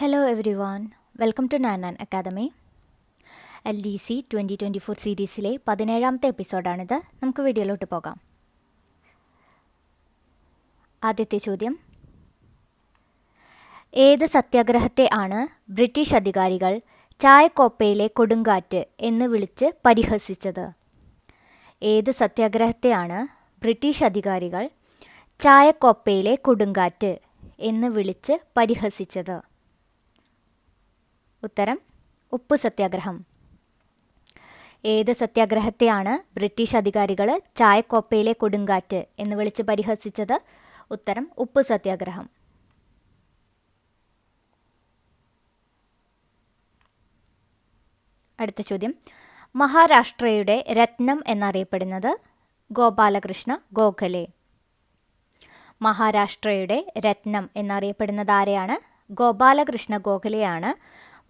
Hello everyone, welcome to naan academy L D C twenty twenty four സീരീസിലെ പതിനേഴാമത്തെ എപ്പിസോഡാണിത് നമുക്ക് വീഡിയോയിലോട്ട് പോകാം. ആദ്യത്തെ ചോദ്യം. ഏത് സത്യാഗ്രഹത്തെ ആണ് ബ്രിട്ടീഷ് അധികാരികൾ ചായക്കോപ്പയിലെ കൊടുങ്കാറ്റ് എന്ന് വിളിച്ച് പരിഹസിച്ചത്? ഏത് സത്യാഗ്രഹത്തെയാണ് ബ്രിട്ടീഷ് അധികാരികൾ ചായക്കോപ്പയിലെ കൊടുങ്കാറ്റ് എന്ന് വിളിച്ച് പരിഹസിച്ചത്? ഉത്തരം ഉപ്പ് സത്യാഗ്രഹം. ഏത് സത്യാഗ്രഹത്തെയാണ് ബ്രിട്ടീഷ് അധികാരികൾ ചായക്കോപ്പയിലെ കൊടുങ്കാറ്റ് എന്ന് വിളിച്ച് പരിഹസിച്ചത്? ഉത്തരം ഉപ്പ് സത്യാഗ്രഹം. അടുത്ത ചോദ്യം. മഹാരാഷ്ട്രയുടെ രത്നം എന്നറിയപ്പെടുന്നത് ഗോപാലകൃഷ്ണ ഗോഖലെ. മഹാരാഷ്ട്രയുടെ രത്നം എന്നറിയപ്പെടുന്നത് ആരെയാണ്? ഗോപാലകൃഷ്ണ ഗോഖലെയാണ്.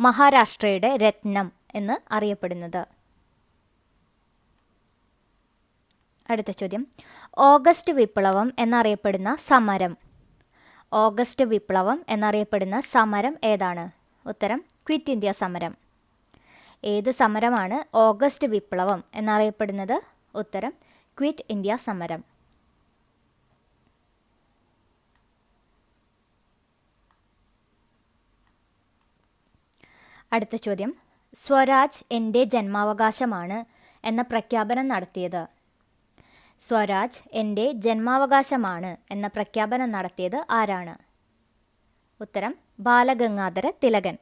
മഹാരാഷ്ട്രയുടെ രത്നം എന്ന് അറിയപ്പെടുന്നത്. അടുത്ത ചോദ്യം. ഓഗസ്റ്റ് വിപ്ലവം എന്നറിയപ്പെടുന്ന സമരം. ഓഗസ്റ്റ് വിപ്ലവം എന്നറിയപ്പെടുന്ന സമരം ഏതാണ്? ഉത്തരം ക്വിറ്റ് ഇന്ത്യ സമരം. ഏത് സമരമാണ് ഓഗസ്റ്റ് വിപ്ലവം എന്നറിയപ്പെടുന്നത്? ഉത്തരം ക്വിറ്റ് ഇന്ത്യ സമരം. അടുത്ത ചോദ്യം. സ്വരാജ് എന്റെ ജന്മാവകാശമാണ് എന്ന പ്രഖ്യാപനം നടത്തിയത്. സ്വരാജ് എന്റെ ജന്മാവകാശമാണ് എന്ന പ്രഖ്യാപനം നടത്തിയത് ആരാണ്? ഉത്തരം ബാലഗംഗാധര തിലകൻ.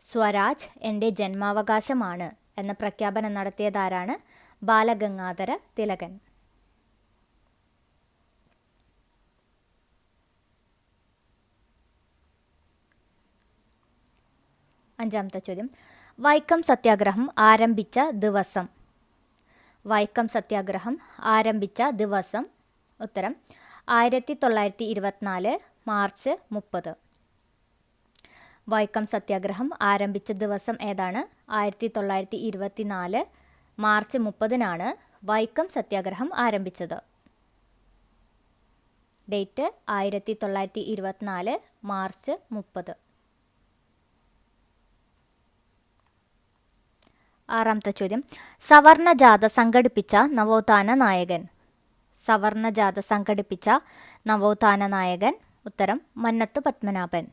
സ്വരാജ് എന്റെ ജന്മാവകാശമാണ് എന്ന പ്രഖ്യാപനം നടത്തിയത് ആരാണ്? ബാലഗംഗാധര തിലകൻ. അഞ്ചാമത്തെ ചോദ്യം. വൈക്കം സത്യാഗ്രഹം ആരംഭിച്ച ദിവസം. വൈക്കം സത്യാഗ്രഹം ആരംഭിച്ച ദിവസം. ഉത്തരം ആയിരത്തി തൊള്ളായിരത്തി ഇരുപത്തിനാല് മാർച്ച് മുപ്പത്. വൈക്കം സത്യാഗ്രഹം ആരംഭിച്ച ദിവസം ഏതാണ്? ആയിരത്തി തൊള്ളായിരത്തി ഇരുപത്തിനാല് മാർച്ച് മുപ്പതിനാണ് വൈക്കം സത്യാഗ്രഹം ആരംഭിച്ചത്. ഡേറ്റ് ആയിരത്തി തൊള്ളായിരത്തി ഇരുപത്തിനാല് മാർച്ച് മുപ്പത്. ആറാമത്തെ ചോദ്യം. സവർണജാഥ സംഘടിപ്പിച്ച നവോത്ഥാന നായകൻ. സവർണജാഥ സംഘടിപ്പിച്ച നവോത്ഥാന നായകൻ. ഉത്തരം മന്നത്ത് പത്മനാഭൻ.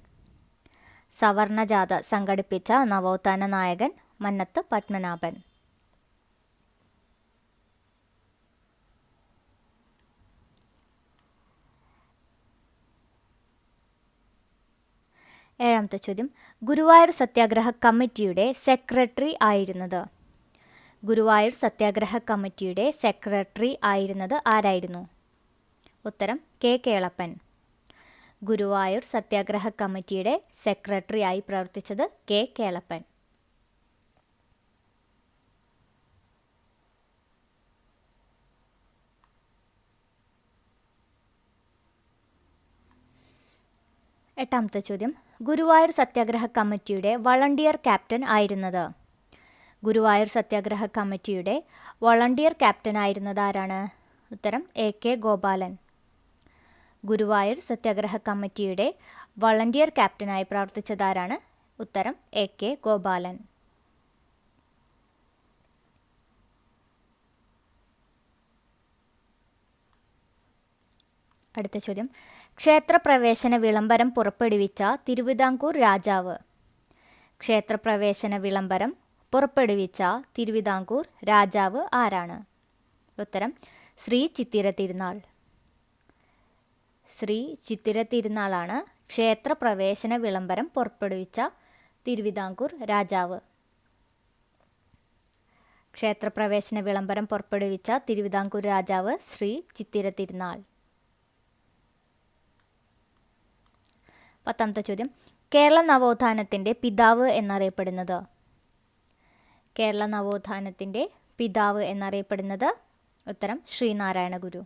സവർണജാഥ സംഘടിപ്പിച്ച നവോത്ഥാന നായകൻ മന്നത്ത് പത്മനാഭൻ. ഏഴാമത്തെ ചോദ്യം. ഗുരുവായൂർ സത്യാഗ്രഹ കമ്മിറ്റിയുടെ സെക്രട്ടറി ആയിരുന്നത്. ഗുരുവായൂർ സത്യാഗ്രഹ കമ്മിറ്റിയുടെ സെക്രട്ടറി ആയിരുന്നത് ആരായിരുന്നു? ഉത്തരം കെ. കേളപ്പൻ. ഗുരുവായൂർ സത്യാഗ്രഹ കമ്മിറ്റിയുടെ സെക്രട്ടറി ആയി പ്രവർത്തിച്ചത് കെ. കേളപ്പൻ. എട്ടാമത്തെ ചോദ്യം. ഗുരുവായൂർ സത്യാഗ്രഹ കമ്മിറ്റിയുടെ വളണ്ടിയർ ക്യാപ്റ്റൻ ആയിരുന്നത്. ഗുരുവായൂർ സത്യാഗ്രഹ കമ്മിറ്റിയുടെ വളണ്ടിയർ ക്യാപ്റ്റൻ ആയിരുന്നത് ആരാണ്? ഉത്തരം എ കെ ഗോപാലൻ. ഗുരുവായൂർ സത്യാഗ്രഹ കമ്മിറ്റിയുടെ വളണ്ടിയർ ക്യാപ്റ്റനായി പ്രവർത്തിച്ചതാരാണ് ഉത്തരം എ കെ ഗോപാലൻ. അടുത്ത ചോദ്യം. ക്ഷേത്രപ്രവേശന വിളംബരം പുറപ്പെടുവിച്ച തിരുവിതാംകൂർ രാജാവ്. ക്ഷേത്രപ്രവേശന വിളംബരം പുറപ്പെടുവിച്ച തിരുവിതാംകൂർ രാജാവ് ആരാണ്? ഉത്തരം ശ്രീ ചിത്തിര തിരുനാൾ. ശ്രീ ചിത്തിര തിരുനാളാണ് ക്ഷേത്രപ്രവേശന വിളംബരം പുറപ്പെടുവിച്ച തിരുവിതാംകൂർ രാജാവ്. ക്ഷേത്രപ്രവേശന വിളംബരം പുറപ്പെടുവിച്ച തിരുവിതാംകൂർ രാജാവ് ശ്രീ ചിത്തിര തിരുനാൾ. പത്താമത്തെ ചോദ്യം. കേരള നവോത്ഥാനത്തിന്റെ പിതാവ് എന്നറിയപ്പെടുന്നത്. കേരള നവോത്ഥാനത്തിന്റെ പിതാവ് എന്നറിയപ്പെടുന്നത് ഉത്തരം ശ്രീനാരായണ ഗുരു.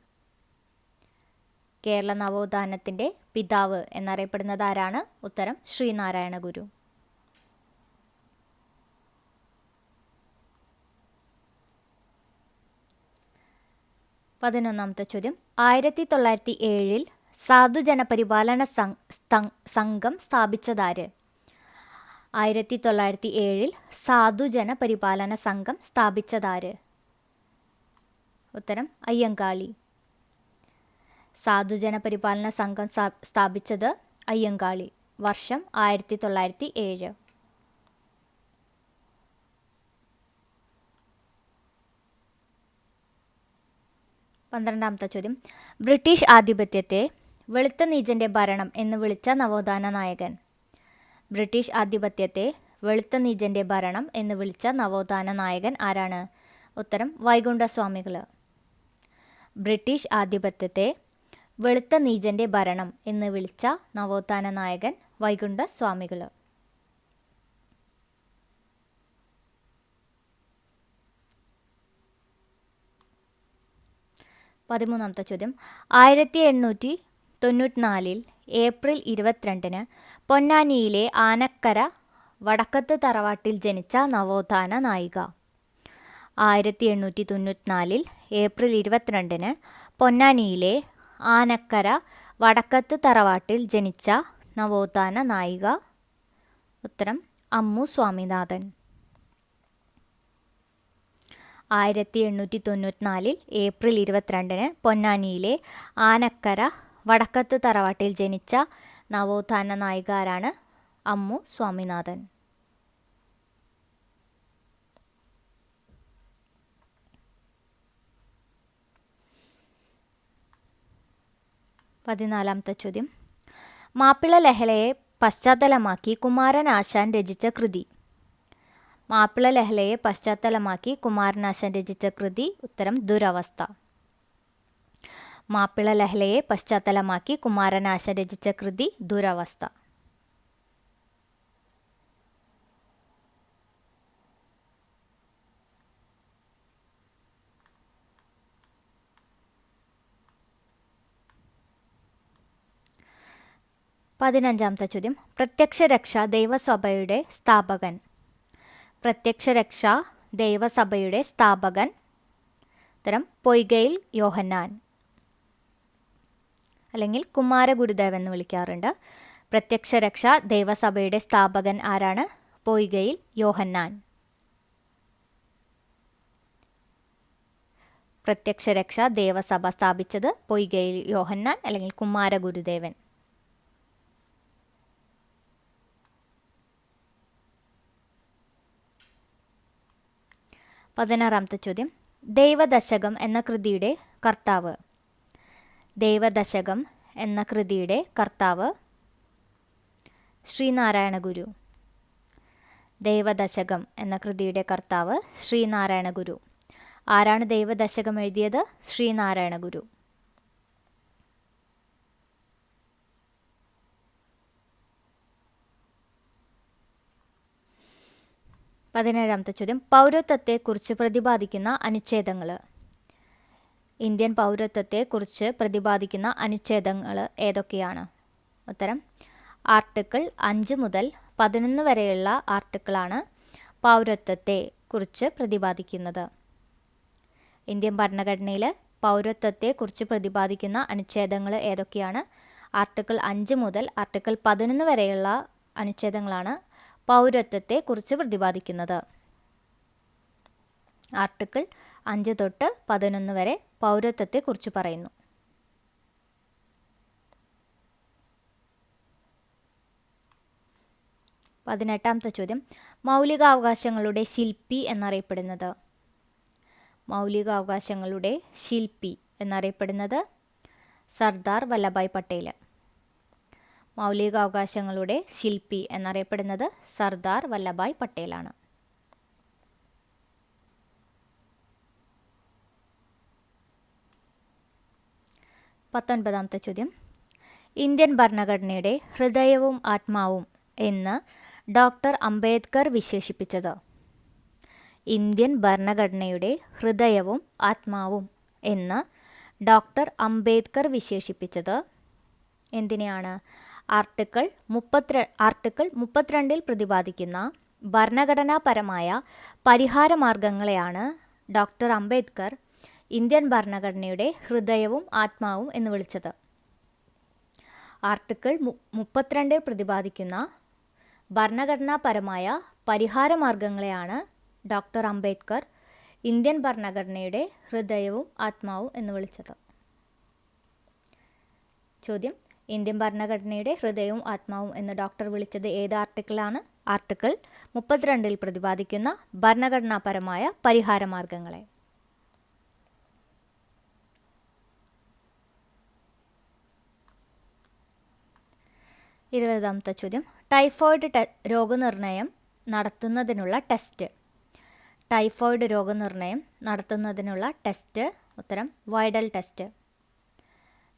കേരള നവോത്ഥാനത്തിന്റെ പിതാവ് എന്നറിയപ്പെടുന്നത് ആരാണ്? ഉത്തരം ശ്രീനാരായണ ഗുരു. പതിനൊന്നാമത്തെ ചോദ്യം. ആയിരത്തി തൊള്ളായിരത്തി ഏഴിൽ സാധുജന പരിപാലന സംഘം സ്ഥാപിച്ചതാര്? ആയിരത്തി തൊള്ളായിരത്തി ഏഴിൽ സാധുജന പരിപാലന സംഘം സ്ഥാപിച്ചതാര്? ഉത്തരം അയ്യങ്കാളി. സാധുജന പരിപാലന സംഘം സ്ഥാപിച്ചത് അയ്യങ്കാളി. വർഷം ആയിരത്തി തൊള്ളായിരത്തി ഏഴ് പന്ത്രണ്ടാമത്തെ ചോദ്യം. ബ്രിട്ടീഷ് ആധിപത്യത്തെ വെളുത്ത നീചന്റെ ഭരണം എന്ന് വിളിച്ച നവോത്ഥാന നായകൻ. ബ്രിട്ടീഷ് ആധിപത്യത്തെ വെളുത്ത നീചന്റെ ഭരണം എന്ന് വിളിച്ച നവോത്ഥാന നായകൻ ആരാണ്? ഉത്തരം വൈകുണ്ഠസ്വാമികൾ. ബ്രിട്ടീഷ് ആധിപത്യത്തെ വെളുത്ത നീചന്റെ ഭരണം എന്ന് വിളിച്ച നവോത്ഥാന നായകൻ വൈകുണ്ഠ സ്വാമികൾ പതിമൂന്നാമത്തെ ചോദ്യം. ആയിരത്തി എണ്ണൂറ്റി തൊണ്ണൂറ്റിനാലിൽ ഏപ്രിൽ ഇരുപത്തിരണ്ടിന് പൊന്നാനിയിലെ ആനക്കര വടക്കത്ത് തറവാട്ടിൽ ജനിച്ച നവോത്ഥാന നായിക. ആയിരത്തി എണ്ണൂറ്റി തൊണ്ണൂറ്റിനാലിൽ ഏപ്രിൽ ഇരുപത്തിരണ്ടിന് പൊന്നാനിയിലെ ആനക്കര വടക്കത്ത് തറവാട്ടിൽ ജനിച്ച നവോത്ഥാന നായിക. ഉത്തരം അമ്മു സ്വാമിനാഥൻ. ആയിരത്തി എണ്ണൂറ്റി തൊണ്ണൂറ്റിനാലിൽ ഏപ്രിൽ ഇരുപത്തിരണ്ടിന് പൊന്നാനിയിലെ ആനക്കര വടക്കത്ത് തറവാട്ടിൽ ജനിച്ച നവോത്ഥാന നായികാരാണ് അമ്മു സ്വാമിനാഥൻ. പതിനാലാമത്തെ ചോദ്യം. മാപ്പിള ലഹളയെ പശ്ചാത്തലമാക്കി കുമാരൻ ആശാൻ രചിച്ച കൃതി. മാപ്പിള ലഹളയെ പശ്ചാത്തലമാക്കി കുമാരനാശാൻ രചിച്ച കൃതി ഉത്തരം ദുരവസ്ഥ. മാപ്പിള ലഹ്ലയെ പശ്ചാത്തലമാക്കി കുമാരനാശ രചിച്ച കൃതി ദുരവസ്ഥ. പതിനഞ്ചാമത്തെ ചോദ്യം. പ്രത്യക്ഷരക്ഷ ദൈവസഭയുടെ സ്ഥാപകൻ. പ്രത്യക്ഷരക്ഷ ദൈവസഭയുടെ സ്ഥാപകൻ. ഉത്തരം പൊയ്കയിൽ യോഹന്നാൻ. അല്ലെങ്കിൽ കുമാരഗുരുദേവ് എന്ന് വിളിക്കാറുണ്ട്. പ്രത്യക്ഷ രക്ഷ ദൈവസഭയുടെ സ്ഥാപകൻ ആരാണ്? പോയികയിൽ യോഹന്നാൻ. പ്രത്യക്ഷ രക്ഷ ദേവസഭ സ്ഥാപിച്ചത് പൊയ്കയിൽ യോഹന്നാൻ അല്ലെങ്കിൽ കുമാരഗുരുദേവൻ പതിനാറാമത്തെ ചോദ്യം. ദൈവദശകം എന്ന കൃതിയുടെ കർത്താവ്. ദൈവദശകം എന്ന കൃതിയുടെ കർത്താവ് ശ്രീനാരായണ ഗുരു ദേവദശകം എന്ന കൃതിയുടെ കർത്താവ് ശ്രീനാരായണ ഗുരു ആരാണ് ദേവദശകം എഴുതിയത്? ശ്രീനാരായണ ഗുരു പതിനേഴാമത്തെ ചോദ്യം. പൗരത്വത്തെക്കുറിച്ച് പ്രതിപാദിക്കുന്ന അനുച്ഛേദങ്ങൾ ഇന്ത്യൻ പൗരത്വത്തെക്കുറിച്ച് പ്രതിപാദിക്കുന്ന അനുച്ഛേദങ്ങൾ ഏതൊക്കെയാണ്? ഉത്തരം ആർട്ടിക്കിൾ അഞ്ച് മുതൽ പതിനൊന്ന് വരെയുള്ള ആർട്ടിക്കിളാണ് പൗരത്വത്തെ കുറിച്ച് പ്രതിപാദിക്കുന്നത്. ഇന്ത്യൻ ഭരണഘടനയിൽ പൗരത്വത്തെക്കുറിച്ച് പ്രതിപാദിക്കുന്ന അനുച്ഛേദങ്ങൾ ഏതൊക്കെയാണ്? ആർട്ടിക്കിൾ അഞ്ച് മുതൽ ആർട്ടിക്കിൾ പതിനൊന്ന് വരെയുള്ള അനുച്ഛേദങ്ങളാണ് പൗരത്വത്തെക്കുറിച്ച് പ്രതിപാദിക്കുന്നത്. ആർട്ടിക്കിൾ അഞ്ച് തൊട്ട് പതിനൊന്ന് വരെ പൗരത്വത്തെക്കുറിച്ച് പറയുന്നു. പതിനെട്ടാമത്തെ ചോദ്യം. മൗലികാവകാശങ്ങളുടെ ശില്പി എന്നറിയപ്പെടുന്നത്. മൗലികാവകാശങ്ങളുടെ ശില്പി എന്നറിയപ്പെടുന്നത് സർദാർ വല്ലഭായ് പട്ടേൽ മൗലികാവകാശങ്ങളുടെ ശില്പി എന്നറിയപ്പെടുന്നത് സർദാർ വല്ലഭായ് പട്ടേലാണ്. പത്തൊൻപതാമത്തെ ചോദ്യം. ഇന്ത്യൻ ഭരണഘടനയുടെ ഹൃദയവും ആത്മാവും എന്ന് ഡോക്ടർ അംബേദ്കർ വിശേഷിപ്പിച്ചത്. ഇന്ത്യൻ ഭരണഘടനയുടെ ഹൃദയവും ആത്മാവും എന്ന് ഡോക്ടർ അംബേദ്കർ വിശേഷിപ്പിച്ചത് എന്തിനെയാണ്? ആർട്ടിക്കിൾ മുപ്പത്തിര ആർട്ടിക്കിൾ മുപ്പത്തിരണ്ടിൽ പ്രതിപാദിക്കുന്ന ഭരണഘടനാപരമായ പരിഹാരമാർഗങ്ങളെയാണ് ഡോക്ടർ അംബേദ്കർ ഇന്ത്യൻ ഭരണഘടനയുടെ ഹൃദയവും ആത്മാവും എന്ന് വിളിച്ചത്. ആർട്ടിക്കിൾ മുപ്പത്തിരണ്ട് പ്രതിപാദിക്കുന്ന ഭരണഘടനാപരമായ പരിഹാരമാർഗങ്ങളെയാണ് ഡോക്ടർ അംബേദ്കർ ഇന്ത്യൻ ഭരണഘടനയുടെ ഹൃദയവും ആത്മാവും എന്ന് വിളിച്ചത്. ചോദ്യം ഇന്ത്യൻ ഭരണഘടനയുടെ ഹൃദയവും ആത്മാവും എന്ന് ഡോക്ടർ വിളിച്ചത് ഏത് ആർട്ടിക്കിളാണ്? ആർട്ടിക്കിൾ മുപ്പത്തിരണ്ടിൽ പ്രതിപാദിക്കുന്ന ഭരണഘടനാപരമായ പരിഹാരമാർഗങ്ങളെ. ഇരുപതാമത്തെ ചോദ്യം. ടൈഫോയിഡ് രോഗനിർണയം നടത്തുന്നതിനുള്ള ടെസ്റ്റ്. ടൈഫോയിഡ് രോഗനിർണയം നടത്തുന്നതിനുള്ള ടെസ്റ്റ്. ഉത്തരം വൈഡൽ ടെസ്റ്റ്.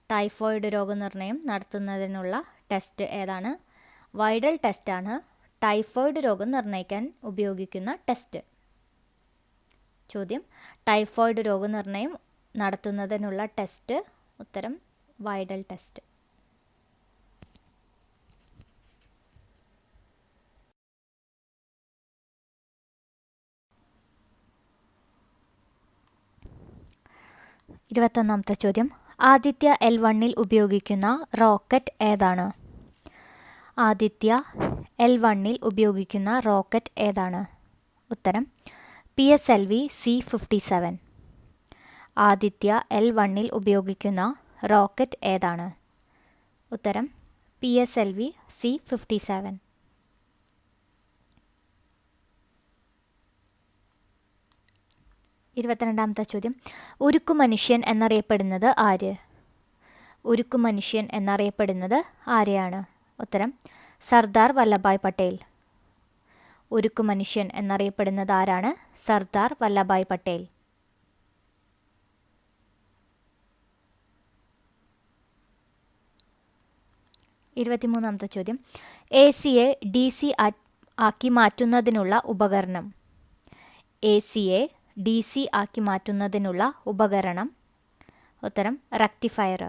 ടൈഫോയിഡ് രോഗനിർണയം നടത്തുന്നതിനുള്ള ടെസ്റ്റ് ഏതാണ്? വൈഡൽ ടെസ്റ്റാണ് ടൈഫോയിഡ് രോഗം നിർണയിക്കാൻ ഉപയോഗിക്കുന്ന ടെസ്റ്റ്. ചോദ്യം ടൈഫോയിഡ് രോഗനിർണയം നടത്തുന്നതിനുള്ള ടെസ്റ്റ്. ഉത്തരം വൈഡൽ ടെസ്റ്റ്. ഇരുപത്തൊന്നാമത്തെ ചോദ്യം. ആദിത്യ എൽ വണ്ണിൽ ഉപയോഗിക്കുന്ന റോക്കറ്റ് ഏതാണ്? ആദിത്യ എൽ വണ്ണിൽ ഉപയോഗിക്കുന്ന റോക്കറ്റ് ഏതാണ്? ഉത്തരം P S L V C fifty seven. Aditya L വണ്ണിൽ ഉപയോഗിക്കുന്ന റോക്കറ്റ് ഏതാണ്? ഉത്തരം P S L V C fifty seven. ഇരുപത്തിരണ്ടാമത്തെ ചോദ്യം. ഉരുക്കു മനുഷ്യൻ എന്നറിയപ്പെടുന്നത് ആര്? ഉരുക്കു മനുഷ്യൻ എന്നറിയപ്പെടുന്നത് ആരെയാണ്? ഉത്തരം സർദാർ വല്ലഭായ് പട്ടേൽ. ഉരുക്കു മനുഷ്യൻ എന്നറിയപ്പെടുന്നത് ആരാണ്? സർദാർ വല്ലഭായ് പട്ടേൽ. ഇരുപത്തിമൂന്നാമത്തെ ചോദ്യം. എ സിയെ ഡി സി ആക്കി മാറ്റുന്നതിനുള്ള ഉപകരണം. എ സിയെ ഡി സി ആക്കി മാറ്റുന്നതിനുള്ള ഉപകരണം. ഉത്തരം റക്റ്റിഫയർ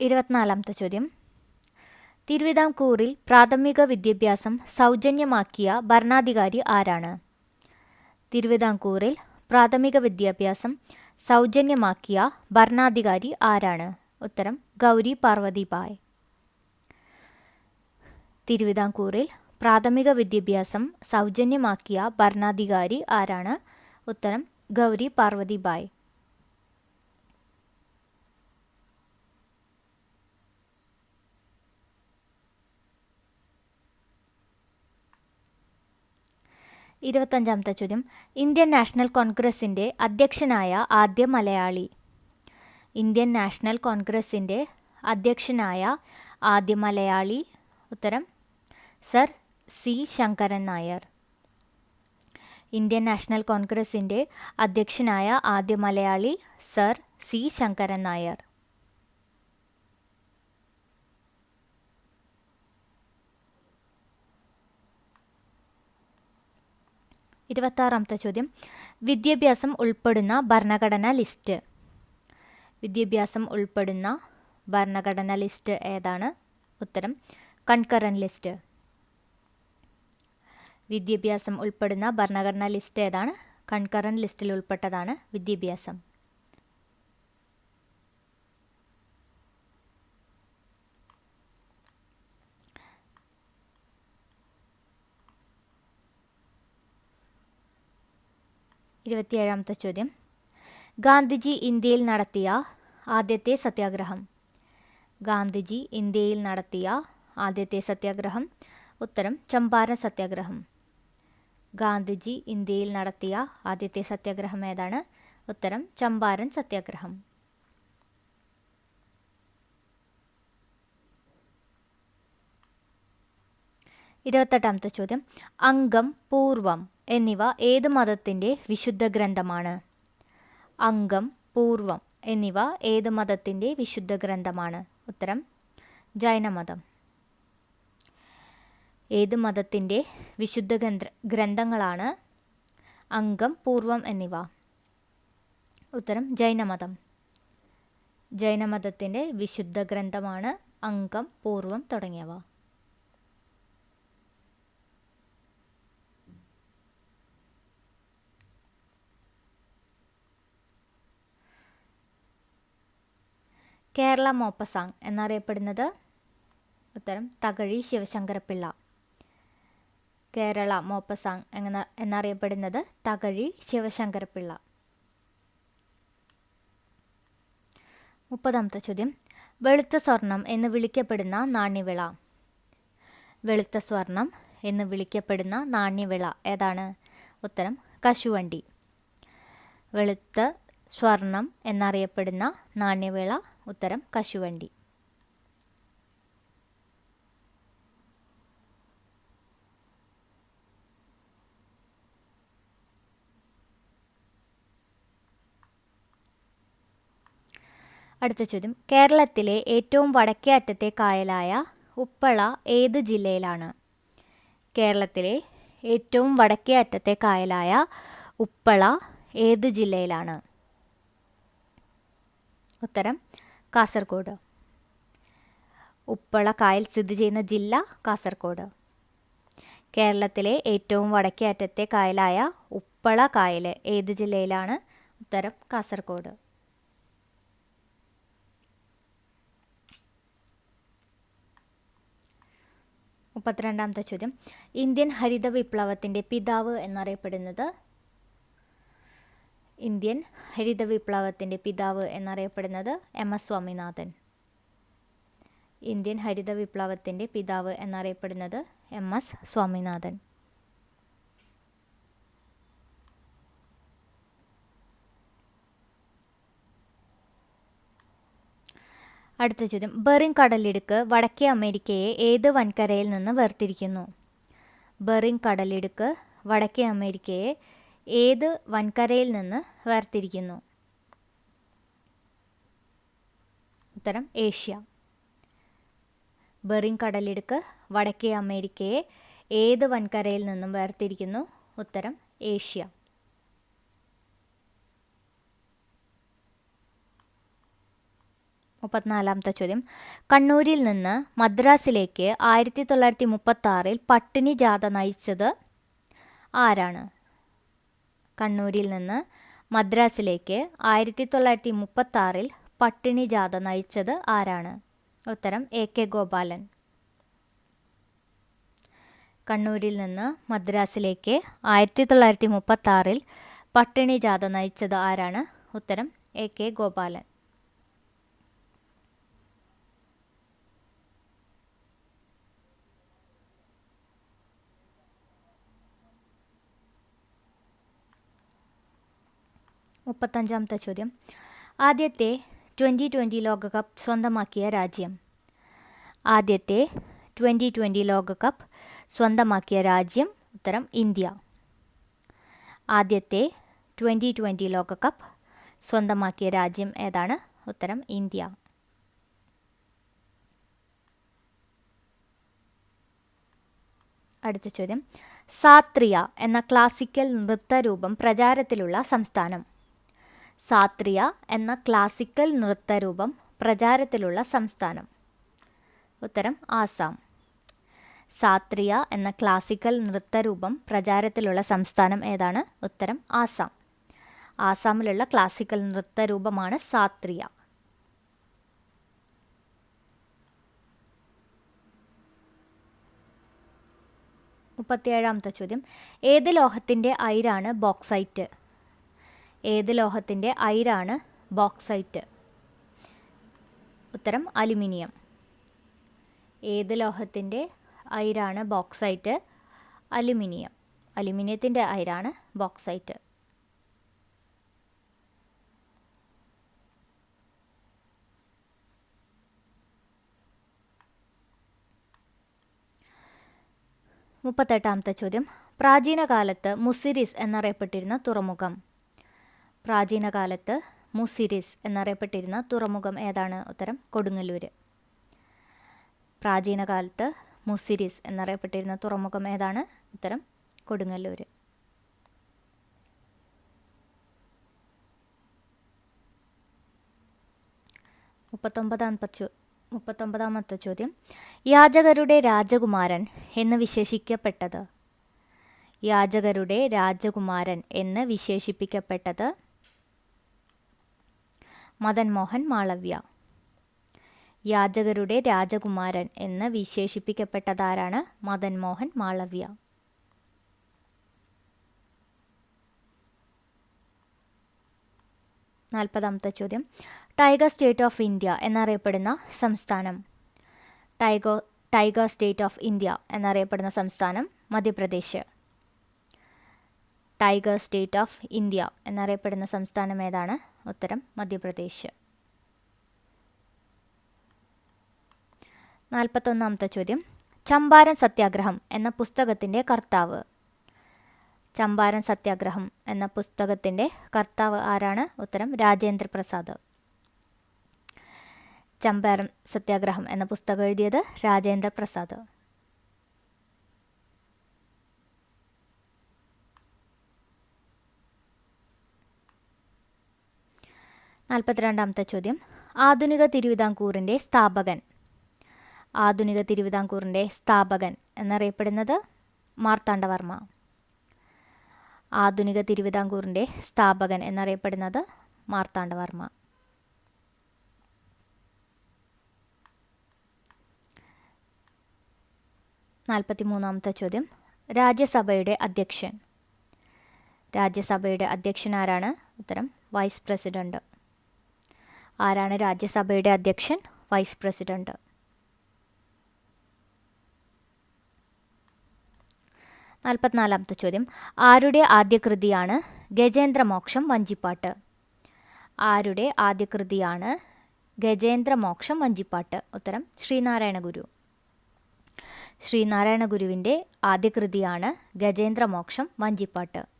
ഇരുപത്തിനാലാമത്തെ ചോദ്യം. തിരുവിതാംകൂറിൽ പ്രാഥമിക വിദ്യാഭ്യാസം സൗജന്യമാക്കിയ ഭരണാധികാരി ആരാണ്? തിരുവിതാംകൂറിൽ പ്രാഥമിക വിദ്യാഭ്യാസം സൗജന്യമാക്കിയ ഭരണാധികാരി ആരാണ്? ഉത്തരം ഗൗരി പാർവതിബായ് തിരുവിതാംകൂറിൽ പ്രാഥമിക വിദ്യാഭ്യാസം സൗജന്യമാക്കിയ ഭരണാധികാരി ആരാണ്? ഉത്തരം ഗൗരി പാർവതിബായ് ഇരുപത്തഞ്ചാമത്തെ ചോദ്യം. ഇന്ത്യൻ നാഷണൽ കോൺഗ്രസിന്റെ അധ്യക്ഷനായ ആദ്യ മലയാളി. ഇന്ത്യൻ നാഷണൽ കോൺഗ്രസിന്റെ അധ്യക്ഷനായ ആദ്യ മലയാളി. ഉത്തരം sir C Sankaran Nair. Indian national കോൺഗ്രസിന്റെ അധ്യക്ഷനായ ആദ്യ മലയാളി സർ സി ശങ്കരൻ നായർ. ഇരുപത്താറാമത്തെ ചോദ്യം. വിദ്യാഭ്യാസം ഉൾപ്പെടുന്ന ഭരണഘടനാ ലിസ്റ്റ്. വിദ്യാഭ്യാസം ഉൾപ്പെടുന്ന ഭരണഘടനാ ലിസ്റ്റ് ഏതാണ്? ഉത്തരം കൺകറൻ ലിസ്റ്റ്. വിദ്യാഭ്യാസം ഉൾപ്പെടുന്ന ഭരണഘടനാ ലിസ്റ്റ് ഏതാണ്? കൺകറൻ ലിസ്റ്റിൽ ഉൾപ്പെട്ടതാണ് വിദ്യാഭ്യാസം. ഇരുപത്തിയേഴാമത്തെ ചോദ്യം. ഗാന്ധിജി ഇന്ത്യയിൽ നടത്തിയ ആദ്യത്തെ സത്യാഗ്രഹം. ഗാന്ധിജി ഇന്ത്യയിൽ നടത്തിയ ആദ്യത്തെ സത്യാഗ്രഹം. ഉത്തരം ചമ്പാരൻ സത്യാഗ്രഹം. ഗാന്ധിജി ഇന്ത്യയിൽ നടത്തിയ ആദ്യത്തെ സത്യാഗ്രഹം ഏതാണ്? ഉത്തരം ചമ്പാരൻ സത്യാഗ്രഹം. ഇരുപത്തെട്ടാമത്തെ ചോദ്യം. അംഗം പൂർവം എന്നിവ ഏത് മതത്തിന്റെ വിശുദ്ധ ഗ്രന്ഥമാണ്? അംഗം പൂർവം എന്നിവ ഏത് മതത്തിന്റെ വിശുദ്ധ ഗ്രന്ഥമാണ്? ഉത്തരം ജൈനമതം. ഏത് മതത്തിന്റെ വിശുദ്ധ ഗ്രന്ഥ ഗ്രന്ഥങ്ങളാണ് അംഗം പൂർവം എന്നിവ? ഉത്തരം ജൈനമതം. ജൈനമതത്തിന്റെ വിശുദ്ധ ഗ്രന്ഥമാണ് അംഗം പൂർവം തുടങ്ങിയവ. കേരള മോപ്പസാങ് എന്നറിയപ്പെടുന്നത് ഉത്തരം തകഴി ശിവശങ്കരപ്പിള്ള. കേരള മോപ്പസാങ് എന്ന എന്നറിയപ്പെടുന്നത് തകഴി ശിവശങ്കരപ്പിള്ള. മുപ്പതാമത്തെ ചോദ്യം. വെളുത്ത സ്വർണം എന്ന് വിളിക്കപ്പെടുന്ന നാണ്യവിള. വെളുത്ത സ്വർണം എന്ന് വിളിക്കപ്പെടുന്ന നാണ്യവിള ഏതാണ്? ഉത്തരം കശുവണ്ടി. വെളുത്ത സ്വർണം എന്നറിയപ്പെടുന്ന നാണ്യവിള ഉത്തരം കശുവണ്ടി. അടുത്ത ചോദ്യം. കേരളത്തിലെ ഏറ്റവും വടക്കേ അറ്റത്തെ കായലായ ഉപ്പള ഏത് ജില്ലയിലാണ്? കേരളത്തിലെ ഏറ്റവും വടക്കേ അറ്റത്തെ കായലായ ഉപ്പള ഏത് ജില്ലയിലാണ്? ഉത്തരം കാസർഗോഡ്. ഉപ്പള കായൽ സ്ഥിതി ചെയ്യുന്ന ജില്ല കാസർഗോഡ്. കേരളത്തിലെ ഏറ്റവും വടക്കേ അറ്റത്തെ കായലായ ഉപ്പള കായൽ ഏത് ജില്ലയിലാണ്? ഉത്തരം കാസർഗോഡ്. മുപ്പത്തിരണ്ടാമത്തെ ചോദ്യം. ഇന്ത്യൻ ഹരിത വിപ്ലവത്തിന്റെ പിതാവ് എന്നറിയപ്പെടുന്നത്? ഇന്ത്യൻ ഹരിത വിപ്ലവത്തിന്റെ പിതാവ് എന്നറിയപ്പെടുന്നത് എം എസ് സ്വാമിനാഥൻ. ഇന്ത്യൻ ഹരിത വിപ്ലവത്തിന്റെ പിതാവ് എന്നറിയപ്പെടുന്നത് എം എസ് സ്വാമിനാഥൻ. അടുത്ത ചോദ്യം. ബെറിംഗ് കടലിടുക്ക് വടക്കേ അമേരിക്കയെ ഏത് വൻകരയിൽ നിന്ന് വേർതിരിക്കുന്നു? ബെറിംഗ് കടലിടുക്ക് വടക്കേ അമേരിക്കയെ ഏത് വൻകരയിൽ നിന്ന് വേർതിരിക്കുന്നു? ഉത്തരം ഏഷ്യ. ബെറിംഗ് കടലിടുക്ക് വടക്കേ അമേരിക്കയെ ഏത് വൻകരയിൽ നിന്നും വേർതിരിക്കുന്നു? ഉത്തരം ഏഷ്യ. മുപ്പത്തിനാലാമത്തെ ചോദ്യം. കണ്ണൂരിൽ നിന്ന് മദ്രാസിലേക്ക് ആയിരത്തി തൊള്ളായിരത്തി മുപ്പത്തി ആറിൽ പട്ടിണി ജാഥ നയിച്ചത് ആരാണ്? കണ്ണൂരിൽ നിന്ന് മദ്രാസിലേക്ക് ആയിരത്തി തൊള്ളായിരത്തി മുപ്പത്തി ആറിൽ പട്ടിണി ജാഥ നയിച്ചത് ആരാണ്? ഉത്തരം എ കെ ഗോപാലൻ. കണ്ണൂരിൽ നിന്ന് മദ്രാസിലേക്ക് ആയിരത്തി തൊള്ളായിരത്തി മുപ്പത്തി ആറിൽ പട്ടിണി ജാഥ നയിച്ചത് ആരാണ്? ഉത്തരം എ കെ ഗോപാലൻ. മുപ്പത്തഞ്ചാമത്തെ ചോദ്യം ആദ്യത്തെ ട്വന്റി ട്വന്റി ലോകകപ്പ് സ്വന്തമാക്കിയ രാജ്യം. ആദ്യത്തെ ട്വന്റി ട്വന്റി ലോകകപ്പ് സ്വന്തമാക്കിയ രാജ്യം ഉത്തരം ഇന്ത്യ. ആദ്യത്തെ ട്വന്റി ട്വന്റി ലോകകപ്പ് സ്വന്തമാക്കിയ രാജ്യം ഏതാണ്? ഉത്തരം ഇന്ത്യ. അടുത്ത ചോദ്യം. സാത്രിയ എന്ന ക്ലാസിക്കൽ നൃത്തരൂപം പ്രചാരത്തിലുള്ള സംസ്ഥാനം. സാത്രിയ എന്ന ക്ലാസിക്കൽ നൃത്തരൂപം പ്രചാരത്തിലുള്ള സംസ്ഥാനം. ഉത്തരം ആസാം. സാത്രിയ എന്ന ക്ലാസിക്കൽ നൃത്തരൂപം പ്രചാരത്തിലുള്ള സംസ്ഥാനം ഏതാണ്? ഉത്തരം ആസാം. ആസാമിലുള്ള ക്ലാസിക്കൽ നൃത്തരൂപമാണ് സാത്രിയ. മുപ്പത്തിയേഴാമത്തെ ചോദ്യം. ഏത് ലോഹത്തിന്റെ അയിരാണ് ബോക്സൈറ്റ്? ഏത് ലോഹത്തിന്റെ അയിരാണ് ബോക്സൈറ്റ്? ഉത്തരം അലുമിനിയം. ഏത് ലോഹത്തിന്റെ അയിരാണ് ബോക്സൈറ്റ്? അലുമിനിയം. അലുമിനിയത്തിന്റെ അയിരാണ് ബോക്സൈറ്റ്. മുപ്പത്തെട്ടാമത്തെ ചോദ്യം. പ്രാചീന കാലത്ത് മുസിരിസ് എന്നറിയപ്പെട്ടിരുന്ന തുറമുഖം. പ്രാചീന കാലത്ത് മുസിരിസ് എന്നറിയപ്പെട്ടിരുന്ന തുറമുഖം ഏതാണ്? ഉത്തരം കൊടുങ്ങല്ലൂർ പ്രാചീന കാലത്ത് മുസിരിസ് എന്നറിയപ്പെട്ടിരുന്ന തുറമുഖം ഏതാണ്? ഉത്തരം കൊടുങ്ങല്ലൂർ മുപ്പത്തൊമ്പതാമത്തെ മുപ്പത്തൊമ്പതാമത്തെ ചോദ്യം. യാചകരുടെ രാജകുമാരൻ എന്ന് വിശേഷിക്കപ്പെട്ടത്. യാചകരുടെ രാജകുമാരൻ എന്ന് വിശേഷിപ്പിക്കപ്പെട്ടത് മദൻ മോഹൻ മാളവ്യ. യാചകരുടെ രാജകുമാരൻ എന്ന് വിശേഷിപ്പിക്കപ്പെട്ടതാരാണ് മദൻ മോഹൻ മാളവ്യ. നാൽപ്പതാമത്തെ ചോദ്യം. ടൈഗർ സ്റ്റേറ്റ് ഓഫ് ഇന്ത്യ എന്നറിയപ്പെടുന്ന സംസ്ഥാനം. ടൈഗോ ടൈഗർ സ്റ്റേറ്റ് ഓഫ് ഇന്ത്യ എന്നറിയപ്പെടുന്ന സംസ്ഥാനം Madhya Pradesh. Tiger state of India എന്നറിയപ്പെടുന്ന സംസ്ഥാനം ഏതാണ്? ഉത്തരം മധ്യപ്രദേശ്. നാൽപ്പത്തൊന്നാമത്തെ ചോദ്യം. ചമ്പാരൻ സത്യാഗ്രഹം എന്ന പുസ്തകത്തിന്റെ കർത്താവ്. ചമ്പാരൻ സത്യാഗ്രഹം എന്ന പുസ്തകത്തിന്റെ കർത്താവ് ആരാണ്? ഉത്തരം രാജേന്ദ്ര പ്രസാദ്. ചമ്പാരൻ സത്യാഗ്രഹം എന്ന പുസ്തകം എഴുതിയത് രാജേന്ദ്ര പ്രസാദ്. നാൽപ്പത്തിരണ്ടാമത്തെ ചോദ്യം. ആധുനിക തിരുവിതാംകൂറിന്റെ സ്ഥാപകൻ. ആധുനിക തിരുവിതാംകൂറിന്റെ സ്ഥാപകൻ എന്നറിയപ്പെടുന്നത് മാർത്താണ്ഡവർമ്മ. ആധുനിക തിരുവിതാംകൂറിന്റെ സ്ഥാപകൻ എന്നറിയപ്പെടുന്നത് മാർത്താണ്ഡവർമ്മ. നാൽപ്പത്തി മൂന്നാമത്തെ ചോദ്യം. രാജ്യസഭയുടെ അധ്യക്ഷൻ. രാജ്യസഭയുടെ അധ്യക്ഷൻ ആരാണ്? ഉത്തരം വൈസ് പ്രസിഡന്റ്. ആരാണ് രാജ്യസഭയുടെ അധ്യക്ഷൻ? വൈസ് പ്രസിഡന്റ് നാൽപ്പത്തിനാലാമത്തെ ചോദ്യം. ആരുടെ ആദ്യ കൃതിയാണ് ഗജേന്ദ്രമോക്ഷം വഞ്ചിപ്പാട്ട്? ആരുടെ ആദ്യ കൃതിയാണ് ഗജേന്ദ്രമോക്ഷം വഞ്ചിപ്പാട്ട്? ഉത്തരം ശ്രീനാരായണ ഗുരു. ശ്രീനാരായണ ഗുരുവിന്റെ ആദ്യ കൃതിയാണ് ഗജേന്ദ്രമോക്ഷം വഞ്ചിപ്പാട്ട്.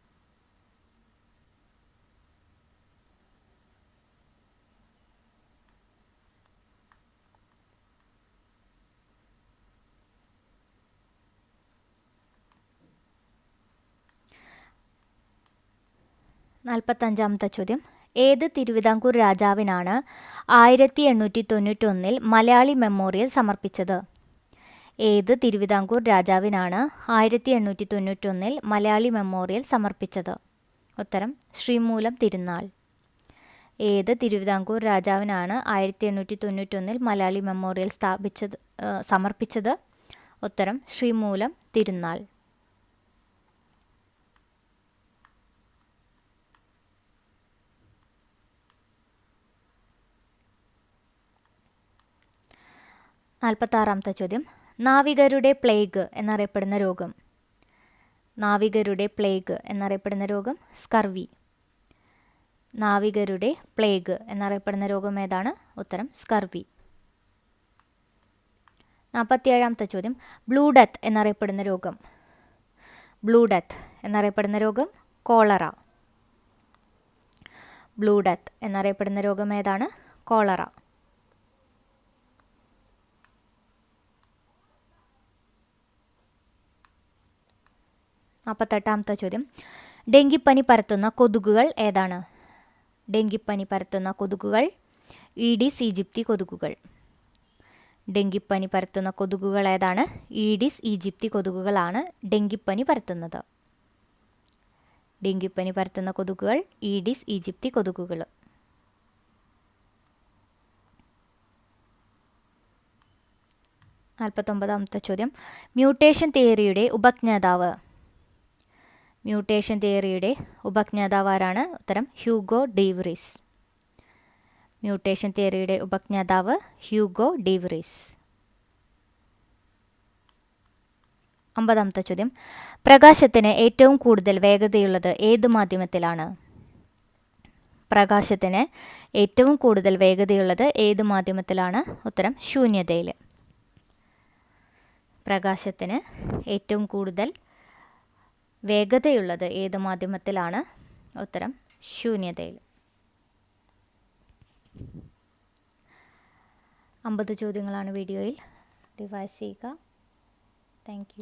നാൽപ്പത്തഞ്ചാമത്തെ ചോദ്യം. ഏത് തിരുവിതാംകൂർ രാജാവിനാണ് ആയിരത്തി എണ്ണൂറ്റി തൊണ്ണൂറ്റൊന്നിൽ മലയാളി മെമ്മോറിയൽ സമർപ്പിച്ചത്? ഏത് തിരുവിതാംകൂർ രാജാവിനാണ് ആയിരത്തി എണ്ണൂറ്റി തൊണ്ണൂറ്റൊന്നിൽ മലയാളി മെമ്മോറിയൽ സമർപ്പിച്ചത്? ഉത്തരം ശ്രീമൂലം തിരുനാൾ. ഏത് തിരുവിതാംകൂർ രാജാവിനാണ് ആയിരത്തി എണ്ണൂറ്റി തൊണ്ണൂറ്റൊന്നിൽ മലയാളി മെമ്മോറിയൽ സ്ഥാപിച്ചത് സമർപ്പിച്ചത്? ഉത്തരം ശ്രീമൂലം തിരുനാൾ. നാൽപ്പത്താറാമത്തെ ചോദ്യം. നാവികരുടെ പ്ലേഗ് എന്നറിയപ്പെടുന്ന രോഗം. നാവികരുടെ പ്ലേഗ് എന്നറിയപ്പെടുന്ന രോഗം സ്കർവി. നാവികരുടെ പ്ലേഗ് എന്നറിയപ്പെടുന്ന രോഗം ഏതാണ്? ഉത്തരം സ്കർവി. നാൽപ്പത്തിയേഴാമത്തെ ചോദ്യം. ബ്ലൂ ഡെത്ത് എന്നറിയപ്പെടുന്ന രോഗം. ബ്ലൂ ഡെത്ത് എന്നറിയപ്പെടുന്ന രോഗം കോളറ. ബ്ലൂ ഡെത്ത് എന്നറിയപ്പെടുന്ന രോഗം ഏതാണ്? കോളറ. നാൽപ്പത്തെട്ടാമത്തെ ചോദ്യം. ഡെങ്കിപ്പനി പരത്തുന്ന കൊതുകുകൾ ഏതാണ്? ഡെങ്കിപ്പനി പരത്തുന്ന കൊതുകുകൾ ഈഡിസ് ഈജിപ്തി കൊതുകുകൾ. ഡെങ്കിപ്പനി പരത്തുന്ന കൊതുകുകൾ ഏതാണ്? ഈഡിസ് ഈജിപ്തി കൊതുകുകളാണ് ഡെങ്കിപ്പനി പരത്തുന്നത്. ഡെങ്കിപ്പനി പരത്തുന്ന കൊതുകുകൾ ഈഡിസ് ഈജിപ്തി കൊതുകുകൾ. നാൽപ്പത്തൊമ്പതാമത്തെ ചോദ്യം. മ്യൂട്ടേഷൻ തിയറിയുടെ ഉപജ്ഞാതാവ് മ്യൂട്ടേഷൻ തിയറിയുടെ ഉപജ്ഞാതാവാരാണ് ഉത്തരം ഹ്യൂഗോ ഡീവറിസ് മ്യൂട്ടേഷൻ തിയറിയുടെ ഉപജ്ഞാതാവ് ഹ്യൂഗോ ഡീവറിസ് അമ്പതാമത്തെ ചോദ്യം. പ്രകാശത്തിന് ഏറ്റവും കൂടുതൽ വേഗതയുള്ളത് ഏത് മാധ്യമത്തിലാണ്? പ്രകാശത്തിന് ഏറ്റവും കൂടുതൽ വേഗതയുള്ളത് ഏത് മാധ്യമത്തിലാണ്? ഉത്തരം ശൂന്യതയിൽ. പ്രകാശത്തിന് ഏറ്റവും കൂടുതൽ വേഗതയുള്ളത് ഏത് മാധ്യമത്തിലാണ്? ഉത്തരം ശൂന്യതയിൽ. അമ്പത് ചോദ്യങ്ങളാണ് വീഡിയോയിൽ. റിവൈസ് ചെയ്യുക. താങ്ക്